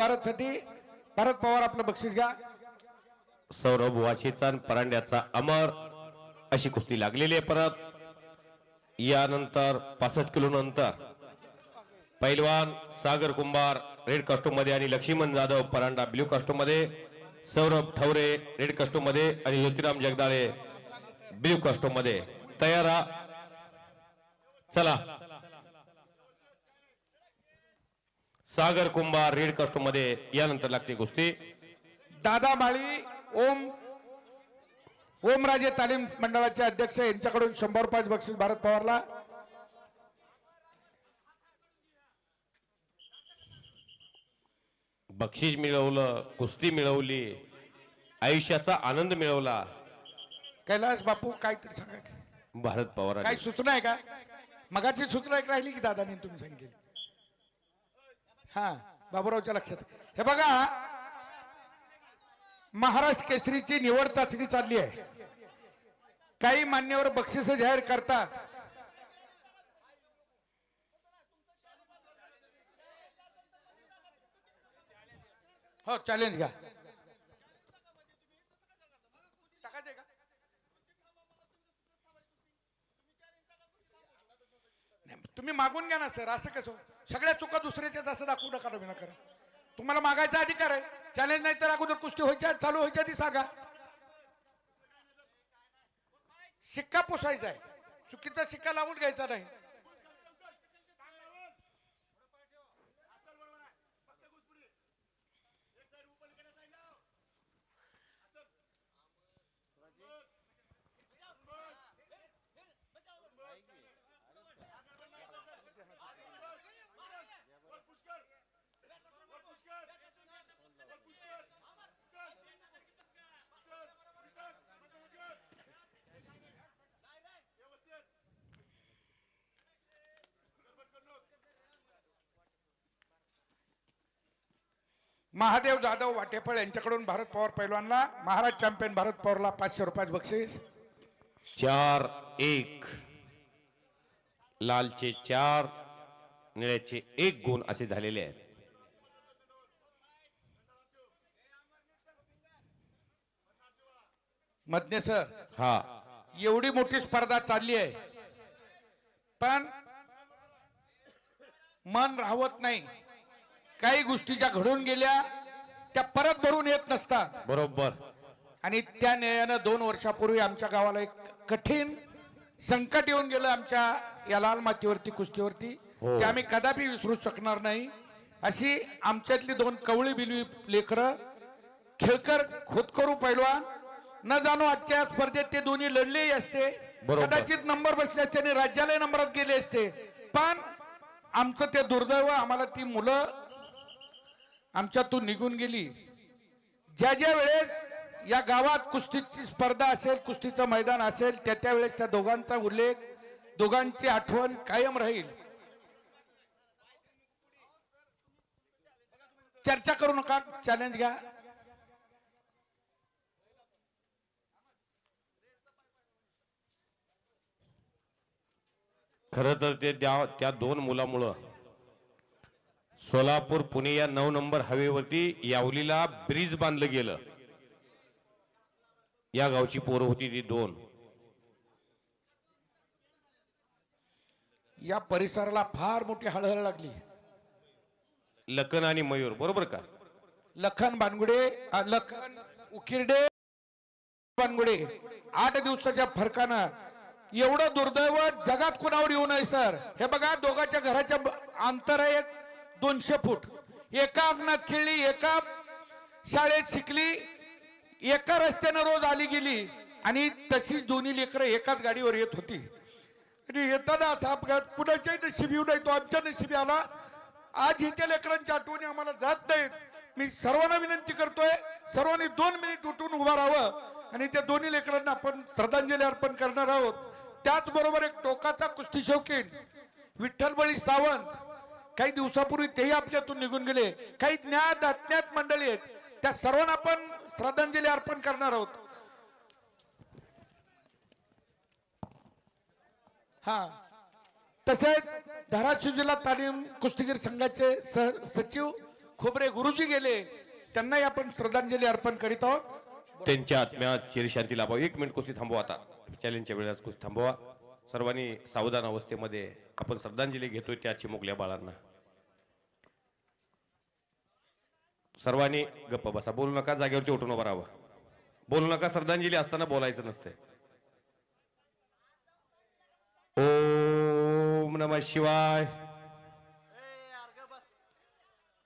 भारतसाठी भारत पवार आपलं बक्षीस घ्या. सौरभ वाशीचा परांड्याचा अमर अशी कुस्ती लागलेली आहे परत. यानंतर पासष्ट किलो नंतर पैलवान सागर कुंभार रेड कॉस्ट्यूममध्ये आणि लक्ष्मण जाधव परांडा ब्ल्यू कॉस्ट्यूममध्ये सौरभ ठवरे रेड कॉस्ट्यूममध्ये आणि ज्योतिराम जगदाळे ब्ल्यू कॉस्ट्यूममध्ये तयार चला. सागर कुंभार रेड कस्टोममध्ये यानंतर लागते कुस्ती. दादा माळी ओम ओमराजे तालीम मंडळाचे अध्यक्ष यांच्याकडून शंभर रुपये बक्षीस भारत पवारला. बक्षीस मिळवलं कुस्ती मिळवली आयुष्याचा आनंद मिळवला. कैलास बापू काहीतरी सांगा की. भारत पवार काही सूचना आहे का? मगाची सूचना एक राहिली की दादाने तुम्ही सांगितली. हा बाबूरावच्या लक्षात. हे बघा महाराष्ट्र केसरीची निवड चाचणी चालली आहे. काही मान्यवर बक्षीस जाहीर करतात. हो चॅलेंज घ्या टाकायचंय का नाही, तुम्ही मागून घ्या ना सर. असं कसं? सगळ्या चुका दुसऱ्याच्याच असं दाखवू नका नवीन करा तुम्हाला मागायचा अधिकार आहे. चॅलेंज नाही तर अगोदर कुस्ती व्हायच्या चालू व्हायच्या ती सांगा. शिक्का पुसायचा आहे. चुकीचा शिक्का लावून घ्यायचा नाही. महादेव जाधव वाटेफळ यांच्याकडून भारत पवार पैलवानला महाराज चॅम्पियन भारत पवारला पाचशे रुपयाचे बक्षीस. चार एक. लालचे चार निळ्याचे एक गुण असे झालेले आहेत. मधने सर हा. एवढी मोठी स्पर्धा चालली आहे. पण मन राहवत नाही. काही गोष्टी ज्या घडून गेल्या त्या परत भरून येत नसतात. बरोबर. आणि त्या न्यायानं दोन वर्षापूर्वी आमच्या गावाला एक कठीण संकट येऊन गेलं आमच्या या लाल मातीवरती कुस्तीवरती. हो. ते आम्ही कदापि विसरू शकणार नाही. अशी आमच्यातली दोन कवळी बिलवी लेकरं खेळकर खोतकरू पैलवान न जाणू आजच्या स्पर्धेत ते दोन्ही लढलेही असते. बरोबर. कदाचित नंबर बसले असते आणि राज्यालाही नंबरात गेले असते. पण आमचं ते दुर्दैव आम्हाला ती मुलं आमच्यातून निघून गेली. ज्या ज्या वेळेस या गावात कुस्तीची स्पर्धा असेल कुस्तीचं मैदान असेल त्या त्या वेळेस त्या दोघांचा उल्लेख दोघांची आठवण कायम राहील. चर्चा करू नका चॅलेंज घ्या. खर तर ते त्या त्या दोन मुलामुळं सोलापूर पुणे या नऊ नंबर हवेवरती यावलीला ब्रिज बांधलं गेलं. या गावची पोरं होती ती दोन. या परिसराला फार मोठी हळहळ लागली. लखन आणि मयूर बरोबर का? लखन बानगुडे अ, लखन उकिरडे बानगुडे. आठ दिवसाच्या फरकानं. एवढं दुर्दैव जगात कुणावर येऊ नये सर. हे बघा दोघांच्या घराच्या ब- अंतर आहे एक दोनशे फूट. एका अंगणात खेळली एका शाळेत शिकली एका रस्त्यानं रोज आली गेली आणि तशीच दोन्ही लेकरं एकाच गाडीवर येत होती. आणि येताना असा अपघात कुणाच्याही नशिबी येऊ नाही तो आमच्या नशिबी आला. आज इथे त्या लेकरांच्या आठवणी आम्हाला जात नाहीत. मी सर्वांना विनंती करतोय सर्वांनी दोन मिनिट उठून उभं राहावं आणि त्या दोन्ही लेकरांना आपण श्रद्धांजली अर्पण करणार आहोत. त्याचबरोबर एक टोकाचा कुस्ती शौकीन विठ्ठलबळी सावंत काही दिवसापूर्वी तेही आपल्यातून निघून गेले. काही ज्ञात अज्ञात मंडळी आहेत. त्या सर्वांना आपण श्रद्धांजली अर्पण करणार आहोत. हा. तसेच धाराशिव जिल्हा तालीम कुस्तीगीर संघाचे सह सचिव खोबरे गुरुजी गेले. त्यांनाही आपण श्रद्धांजली अर्पण करीत आहोत. त्यांच्या आत्म्यात चिरशांती लाभावी. एक मिनिट कुस्ती थांबवा आता. चॅलेंजच्या वेळेला कुस्ती थांबवा. सर्वांनी सावधान अवस्थेमध्ये आपण श्रद्धांजली घेतोय त्या चिमुकल्या बाळांना. सर्वांनी गप्प बसा. बोलू नका जागेवरती उठून उभं राहावं. बोलू नका श्रद्धांजली असताना बोलायचं नसते ओम नम शिवाय.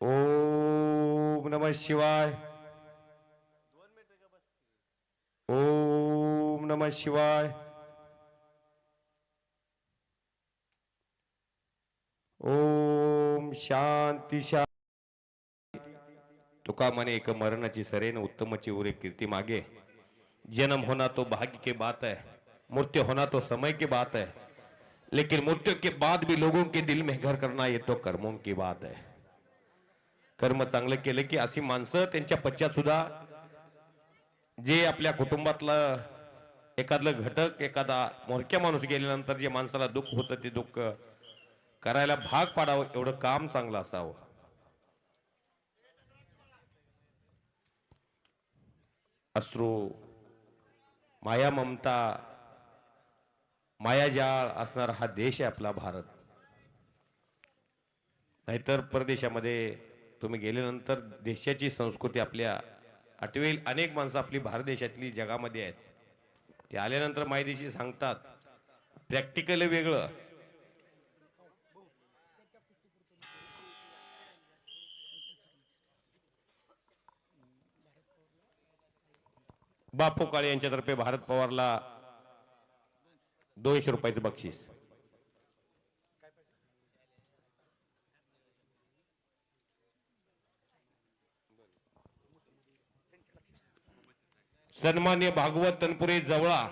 ओम नम शिवाय. ओम नम शिवाय. ओम शांती शांती तुका मने एक मरणाची सरेन उत्तमची उरे कीर्ती मागे. जन्म होना तो भाग्य की बात है मृत्यु होना तो समय की बात है लेकिन मृत्यु के बाद भी लोगों के दिल में घर करना ये तो कर्मों की बात है। कर्म चांगलं केलं की अशी माणसं त्यांच्या पश्चात सुद्धा जे आपल्या कुटुंबातलं एखादलं घटक एखादा मोरक्या माणूस गेल्यानंतर जे माणसाला दुःख होतं ते दुःख करायला भाग पाडावं एवढं काम चांगलं असावं. अश्रू माया ममता मायाजाळ असणारा हा देश आहे आपला भारत. नाहीतर परदेशामध्ये तुम्ही गेल्यानंतर देशाची संस्कृती आपल्या आठवेल. अनेक माणसं आपली भारत देशातली जगामध्ये आहेत. ते आल्यानंतर माहितीशी सांगतात प्रॅक्टिकल वेगळं. बापू काळे यांच्यातर्फे भारत पवारला दोनशे रुपयाचं बक्षीस. सन्मान्य भागवत तनपुरे जवळा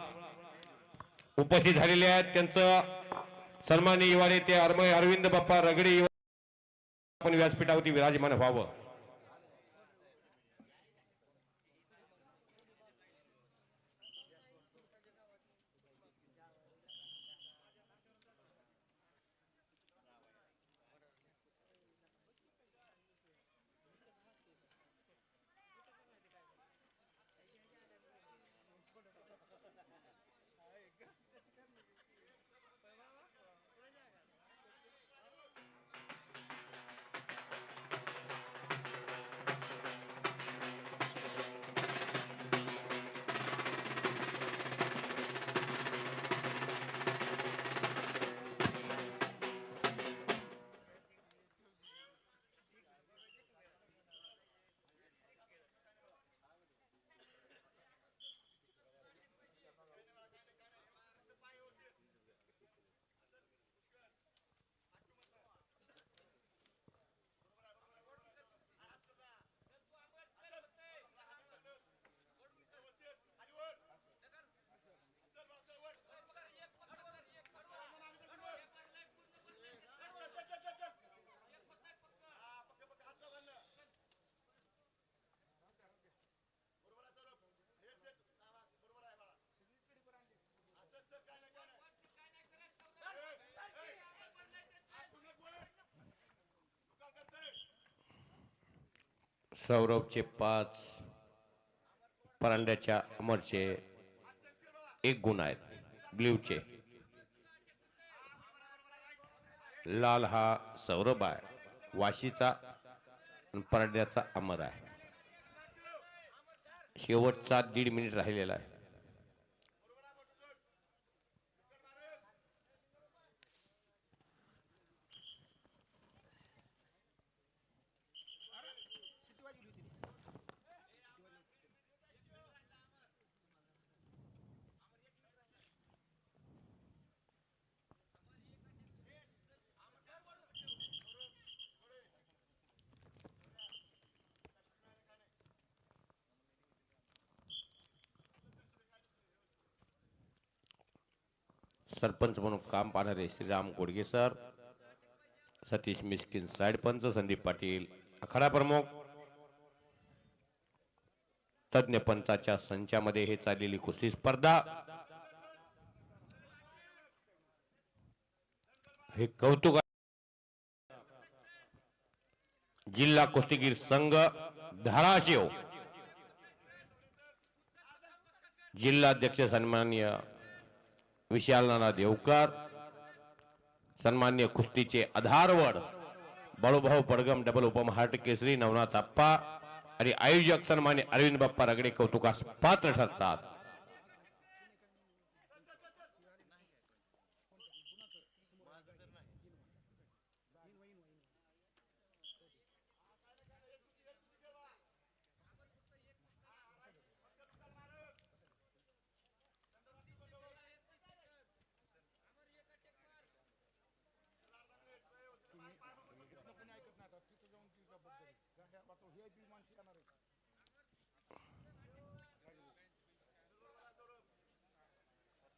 उपस्थित झालेले आहेत. त्यांचं सन्मान्य युवा नेते अरमय अरविंद बाप्पा रगडे युवा आपण व्यासपीठावरती विराजमान व्हावं. सौरभचे पाच परांड्याच्या अमरचे एक गुण आहेत ब्ल्यूचे. लाल हा सौरभ आहे वाशीचा आणि परांड्याचा अमर आहे. शेवटचा दीड मिनिट राहिलेला आहे. सरपंच म्हणून काम पाहणारे श्रीराम कोडगे सर सतीश मिस्किन साईडपंच संदीप पाटील अखाडा प्रमुख तज्ञ पंचाच्या संचामध्ये हे चाललेली कुस्ती स्पर्धा. हे कौतुक जिल्हा कुस्तीगीर संघ धाराशिव. जिल्हाध्यक्ष सन्मान्य विशालनाला देवकर सन्मान्य कुस्तीचे आधारवड बळूभाऊ पडगम डबल उपमहाराष्ट्र केसरी नवनाथ अप्पा आणि आयोजक सन्मान्य अरविंद बाप्पा रगडे कौतुकास पात्र ठरतात.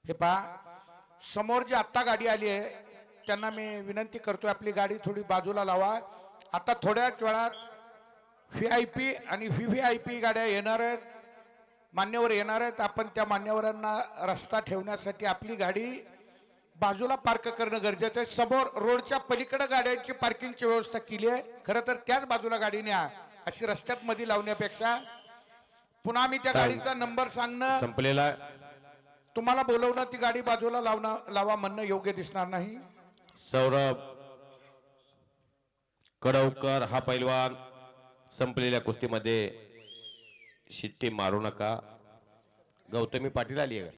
हे पहा समोर जी आत्ता गाडी आली आहे त्यांना मी विनंती करतोय आपली गाडी थोडी बाजूला लावा. आता थोड्याच वेळात व्ही आय पी आणि व्ही व्ही आय पी गाड्या येणार आहेत. मान्यवर येणार आहेत. आपण त्या मान्यवरांना रस्ता ठेवण्यासाठी आपली गाडी बाजूला पार्क करणं गरजेचं आहे. समोर रोडच्या पलीकडे गाड्यांची पार्किंगची व्यवस्था केली आहे. खरं तर त्याच बाजूला गाडी न्या अशी रस्त्यात मध्ये लावण्यापेक्षा. पुन्हा मी त्या गाडीचा नंबर सांगणं. संपलेला. तुम्हाला बोलवणं ती गाडी बाजूला लावणं लावा म्हणणं योग्य दिसणार नाही. सौरभ कडवकर हा पैलवान संपलेल्या कुस्तीमध्ये शिट्टी मारू नका. गौतमी पाटील आली आहे.